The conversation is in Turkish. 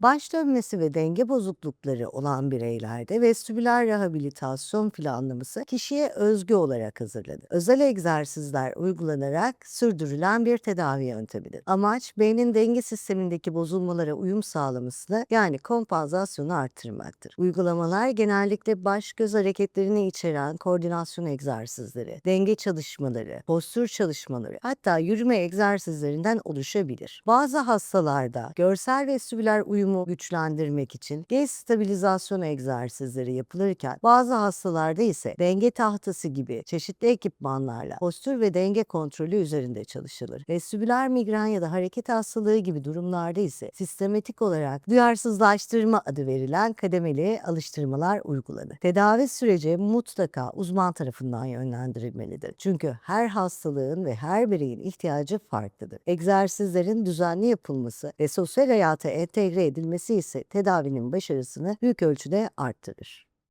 Baş dönmesi ve denge bozuklukları olan bireylerde vestibüler rehabilitasyon planlaması kişiye özgü olarak hazırlanır. Özel egzersizler uygulanarak sürdürülen bir tedavi yöntemidir. Amaç beynin denge sistemindeki bozulmalara uyum sağlamasını yani kompansasyonu arttırmaktır. Uygulamalar genellikle baş göz hareketlerini içeren koordinasyon egzersizleri, denge çalışmaları, postür çalışmaları hatta yürüme egzersizlerinden oluşabilir. Bazı hastalarda görsel vestibüler uyumu güçlendirmek için geç stabilizasyon egzersizleri yapılırken bazı hastalarda ise denge tahtası gibi çeşitli ekipmanlarla postür ve denge kontrolü üzerinde çalışılır. Vestibüler migren ya da hareket hastalığı gibi durumlarda ise sistematik olarak duyarsızlaştırma adı verilen kademeli alıştırmalar uygulanır. Tedavi süreci mutlaka uzman tarafından yönlendirilmelidir. Çünkü her hastalığın ve her bireyin ihtiyacı farklıdır. Egzersizlerin düzenli yapılması ve sosyal hayata entegre edilmesi ise tedavinin başarısını büyük ölçüde arttırır.